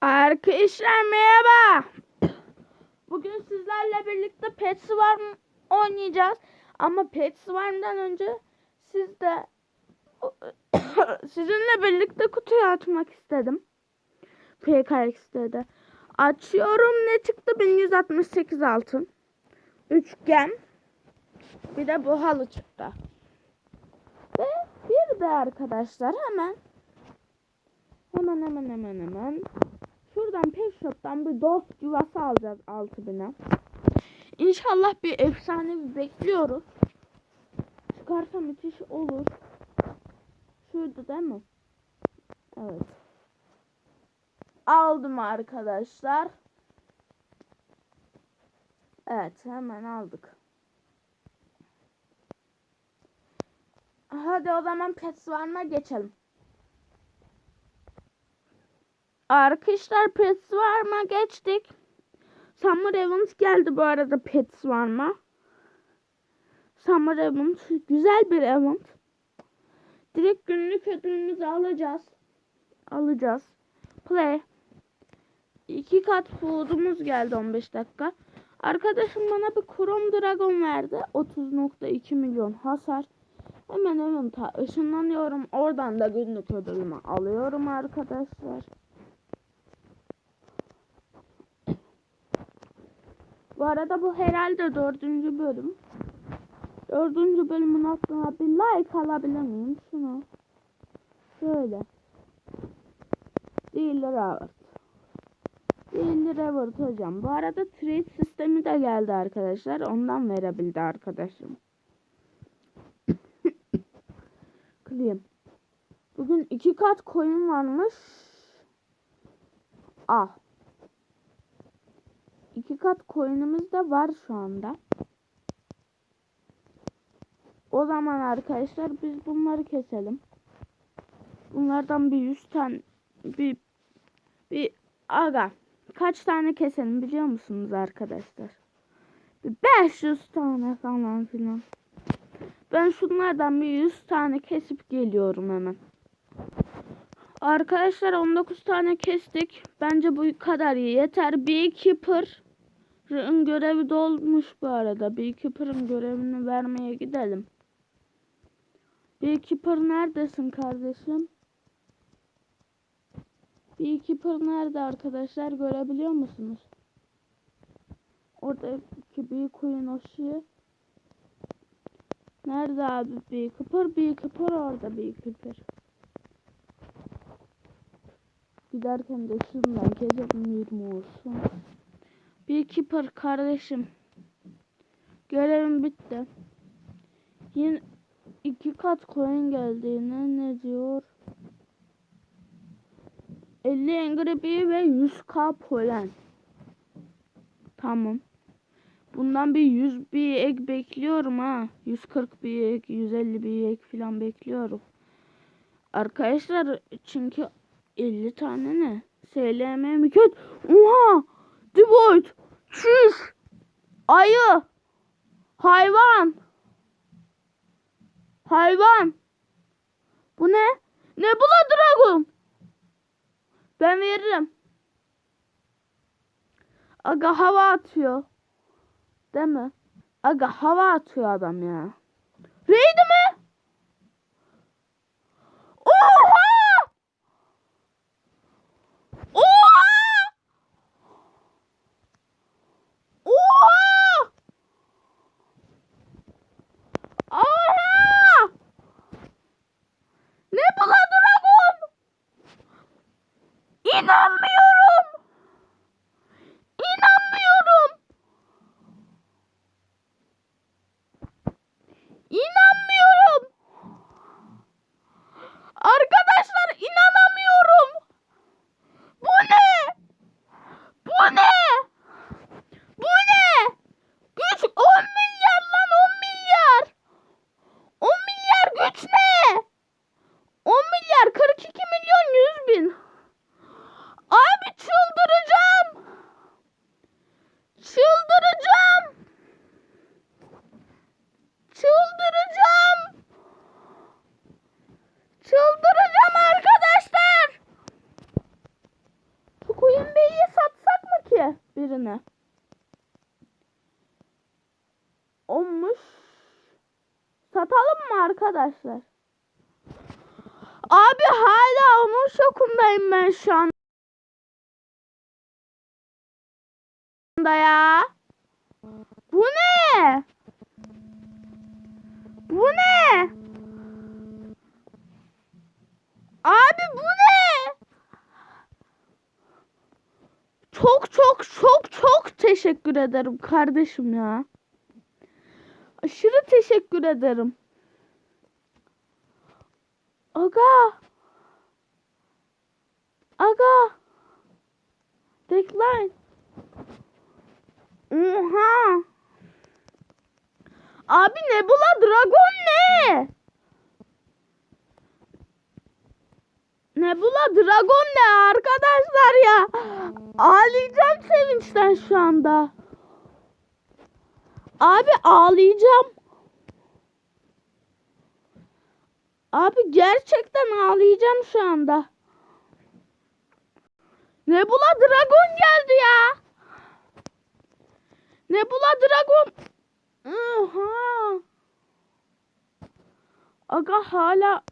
Arkadaşlar merhaba. Bugün sizlerle birlikte Pet Swarm oynayacağız. Ama Pet Swarm'dan önce siz de sizinle birlikte kutuyu açmak istedim. PKX'de. Açıyorum ne çıktı? 1168 altın. Üçgen. Bir de bu halı çıktı. Ve bir de arkadaşlar hemen Hemen hemen hemen hemen. Şuradan Pet Shop'tan bir dost yuvası alacağız 6000'e. İnşallah bir efsanevi bekliyoruz. Çıkarsa müthiş olur. Şurada değil mi? Evet. Aldım arkadaşlar. Evet hemen aldık. Hadi o zaman Pet geçelim. Arkadaşlar Pet Swarm'a geçtik. Summer Event geldi bu arada Pet Swarm'a. Summer Event güzel bir event. Direkt günlük ödülümüzü alacağız. Alacağız. Play. İki kat food'umuz geldi 15 dakika. Arkadaşım bana bir Chrome Dragon verdi. 30.2 milyon hasar. Hemen event'a ışınlanıyorum. Oradan da günlük ödülümü alıyorum arkadaşlar. Bu arada bu herhalde dördüncü bölüm. Dördüncü bölümün altına bir like alabilir miyim? Şunu. Şöyle. Değil Robert. Değil Robert hocam. Bu arada trade sistemi de geldi arkadaşlar. Ondan verebildi arkadaşım. Clean. Bugün iki kat coin varmış. Ah. İki kat coin'imiz de var şu anda. O zaman arkadaşlar biz bunları keselim. Bunlardan bir 100 tane bir bir aga kaç tane keselim biliyor musunuz arkadaşlar? Bir 500 tane falan filan. Ben şunlardan bir 100 tane kesip geliyorum hemen. Arkadaşlar 19 tane kestik. Bence bu kadar. Yeter. Beekeeper Rın görevi dolmuş bu arada. Beekeeper'ın görevini vermeye gidelim. Beekeeper neredesin kardeşim? Beekeeper nerede arkadaşlar? Görebiliyor musunuz? Oradaki Bee Queen Oshie. Nerede abi Beekeeper? Beekeeper orada Beekeeper. Giderken de şundan keselim 20 olsun. Beekeeper kardeşim. Görevim bitti. Yine iki kat coin geldiğine ne diyor? 50 Angry Bee ve 100k polen. Tamam. Bundan bir 100 bir ek bekliyorum ha. 140 bir ek, 150 bir ek falan bekliyorum. Arkadaşlar çünkü 50 tane ne? SLM müket. Oha! Devoid. Çüş. Ayı. Hayvan. Hayvan. Bu ne? Ne bu la dragon? Ben veririm. Aga hava atıyor. Değil mi? Aga hava atıyor adam ya. Reydi mi? Oha! Oha! Oha! Oha! Ne bu la dragon? İnanmıyorum. İnanmıyorum. İnanmıyorum. Arkadaşlar inanamıyorum. Bu ne? Bu ne? Bu ne? Güç 10 milyar lan 10 milyar. 10 milyar güç ne? 10 milyar 42 milyon 100 bin. Abi birine. Olmuş. Satalım mı arkadaşlar? Abi hala onun şokundayım ben şu anda ya. Bu ne? Bu ne? Abi bu ne? Çok çok çok çok teşekkür ederim kardeşim ya. Aşırı teşekkür ederim. Aga. Aga. Decline. Oha. Abi Nebula Dragon ne? Nebula Dragon ne arkadaşlar ya? Ağlayacağım sevinçten şu anda. Abi ağlayacağım. Abi gerçekten ağlayacağım şu anda. Nebula Dragon geldi ya. Nebula Dragon. Oha. Aga hala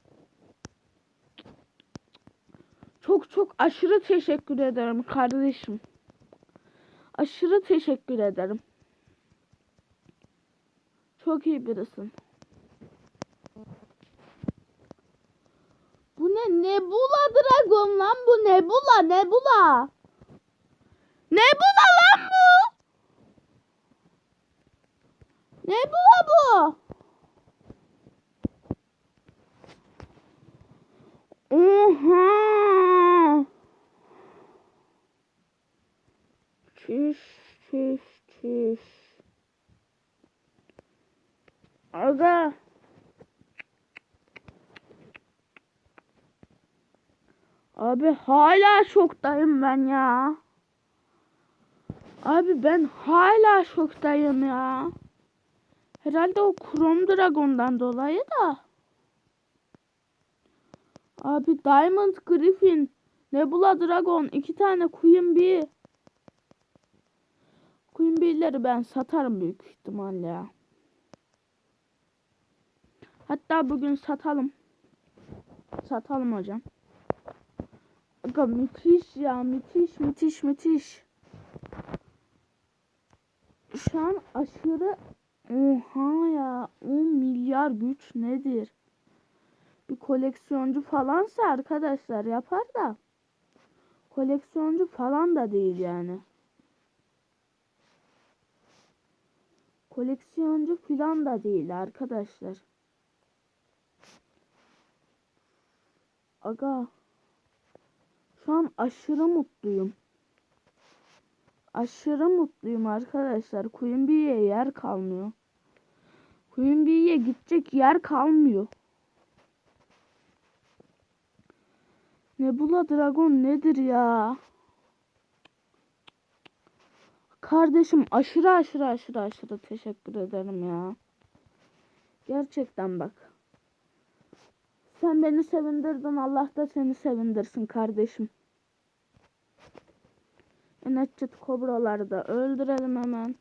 çok çok aşırı teşekkür ederim kardeşim. Aşırı teşekkür ederim. Çok iyi birisin. Bu ne? Nebula Dragon lan bu Nebula Nebula. Nebula lan bu. Nebula bu. Oha. Çüş çüş çüş. Aga. Abi hala şoktayım ben ya. Abi ben hala şoktayım ya. Herhalde o Chrome Dragon'dan dolayı da. Abi Diamond Griffin, Nebula Dragon, iki tane Queen Bee. Queen Bee'leri ben satarım büyük ihtimalle ya. Hatta bugün satalım. Satalım hocam. Aga müthiş ya müthiş müthiş müthiş. Şu an aşırı oha ya 10 milyar güç nedir? Bir koleksiyoncu falansa arkadaşlar yapar da koleksiyoncu falan da değil yani. Koleksiyoncu falan da değil arkadaşlar. Aga şu an aşırı mutluyum. Aşırı mutluyum arkadaşlar. Bee'ye yer kalmıyor. Bee'ye gidecek yer kalmıyor. Nebula Dragon nedir ya? Kardeşim aşırı aşırı aşırı aşırı teşekkür ederim ya. Gerçekten bak. Sen beni sevindirdin. Allah da seni sevindirsin kardeşim. Enetçit kobraları da öldürelim hemen.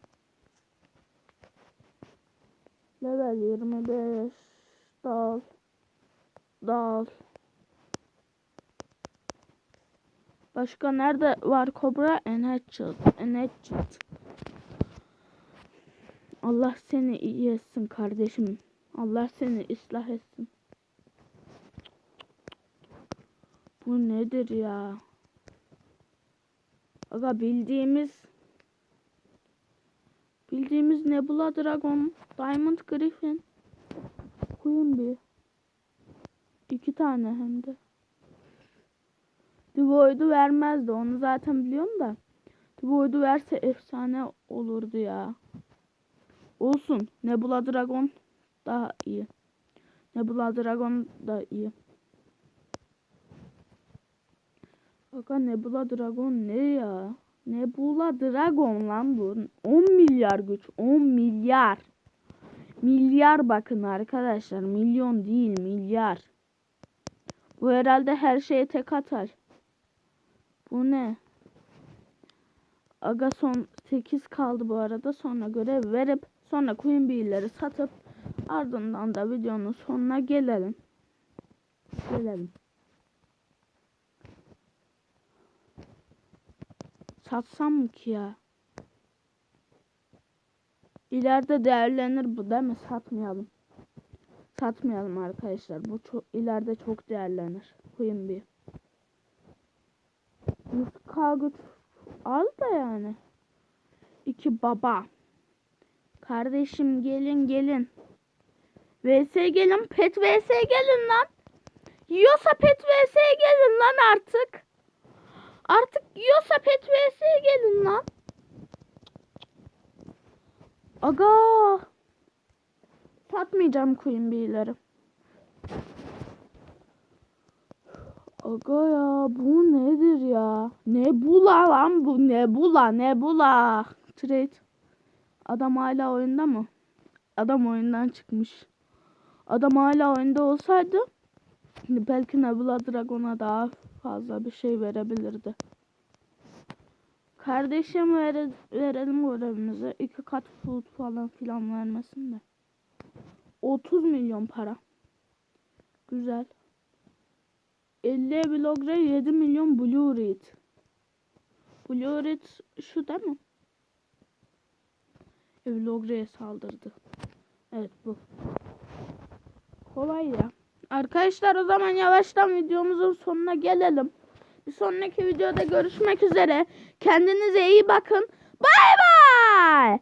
Level 25. Dal. Dal. Başka nerede var kobra? Enetçit. Enetçit. Allah seni iyi etsin kardeşim. Allah seni ıslah etsin. Bu nedir ya? Aga bildiğimiz bildiğimiz Nebula Dragon, Diamond Griffin, Queen Bee. İki tane hem de. Devoid'u vermezdi. Onu zaten biliyorum da. Devoid'u verse efsane olurdu ya. Olsun. Nebula Dragon daha iyi. Nebula Dragon da iyi. Aga Nebula Dragon ne ya? Nebula Dragon lan bu. 10 milyar güç. 10 milyar. Milyar bakın arkadaşlar. Milyon değil milyar. Bu herhalde her şeye tek atar. Bu ne? Aga son 8 kaldı bu arada. Sonra görev verip sonra Queen Bee'leri satıp ardından da videonun sonuna gelelim. Gelelim. Satsam mı ki ya? İleride değerlenir bu değil mi? Satmayalım. Satmayalım arkadaşlar. Bu çok ileride çok değerlenir. Queen Bee. 100k güç al da yani. İki baba. Kardeşim gelin gelin. VS gelin. Pet VS gelin lan. Yiyorsa pet VS gelin lan artık. Artık yiyorsa pet gelin lan. Aga. Satmayacağım Queen Bee'leri. Aga ya bu nedir ya? Nebula lan bu Nebula Nebula. Trade. Adam hala oyunda mı? Adam oyundan çıkmış. Adam hala oyunda olsaydı belki Nebula Dragon'a daha fazla bir şey verebilirdi. Kardeşim vere, verelim görevimize. iki kat food falan filan vermesin de. 30 milyon para. Güzel. 50 blogre 7 milyon blue read. Blue read şu değil mi? Vlogre'ye saldırdı. Evet bu. Kolay ya. Arkadaşlar o zaman yavaştan videomuzun sonuna gelelim. Bir sonraki videoda görüşmek üzere. Kendinize iyi bakın. Bay bay.